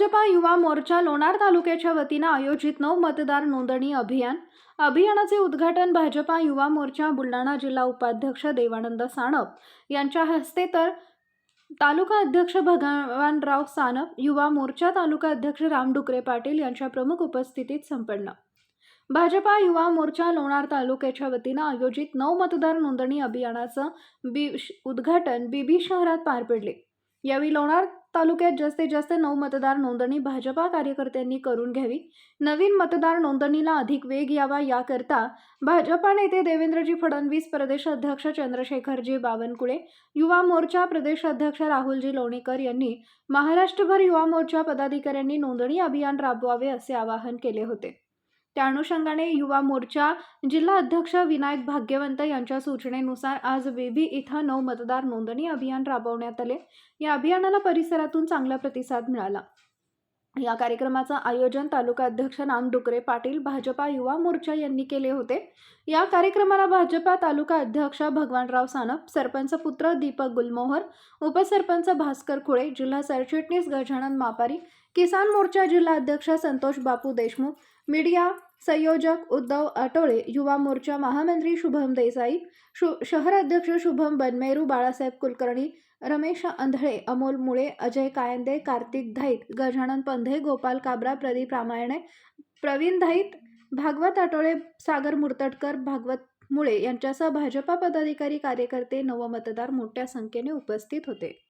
भाजपा युवा मोर्चा लोणार तालुक्याच्या वतीनं आयोजित नऊ मतदार नोंदणी अभियान अभियानाचे उद्घाटन भाजपा युवा मोर्चा बुलढाणा जिल्हा उपाध्यक्ष देवानंद साणप यांच्या हस्ते तर तालुका अध्यक्ष भगवानराव सानप युवा मोर्चा तालुका अध्यक्ष राम डुकरे पाटील यांच्या प्रमुख उपस्थितीत संपन्न. भाजपा युवा मोर्चा लोणार तालुक्याच्या वतीनं आयोजित नऊ मतदार नोंदणी अभियानाचं बी उद्घाटन बीबी शहरात पार पडले. यावेळी लोणार तालुक्यात जास्तीत जास्त नऊ मतदार नोंदणी भाजपा कार्यकर्त्यांनी करून घ्यावी. नवीन मतदार नोंदणीला अधिक वेग यावा याकरता भाजपा नेते देवेंद्रजी फडणवीस प्रदेश अध्यक्ष चंद्रशेखरजी बावनकुळे युवा मोर्चा प्रदेश अध्यक्ष राहुलजी लोणीकर यांनी महाराष्ट्रभर युवा मोर्चा पदाधिकाऱ्यांनी नोंदणी अभियान राबवावे असे आवाहन केले होते. त्या अनुषंगाने युवा मोर्चा जिल्हा अध्यक्ष विनायक भाग्यवंत यांच्या सूचनेनुसार आज वेबी इथं नऊ मतदार नोंदणी अभियान राबवण्यात आले. या अभियानाला परिसरातून चांगला प्रतिसाद मिळाला. या कार्यक्रमाचं आयोजन तालुका अध्यक्ष नाम डुकरे पाटील भाजपा युवा मोर्चा यांनी केले होते. या कार्यक्रमाला भाजपा तालुका अध्यक्ष भगवानराव सानप सरपंच पुत्र दीपक गुलमोहर उपसरपंच भास्कर खुळे जिल्हा सरचिटणीस गजानन मापारी किसान मोर्चा जिल्हा अध्यक्ष संतोष बापू देशमुख मीडिया संयोजक उद्धव आटोळे युवा मोर्चा महामंत्री शुभम देसाई शु शहर अध्यक्ष शुभम बनमेरू बाळासाहेब कुलकर्णी रमेश अंधळे अमोल मुळे अजय कायंदे कार्तिक धाईत गजानन पंधे गोपाल काबरा प्रदीप रामायणे प्रवीण धाईत भागवत आटोळे सागर मुर्तटकर भागवत मुळे यांच्यासह भाजपा पदाधिकारी कार्यकर्ते नवमतदार मोठ्या संख्येने उपस्थित होते.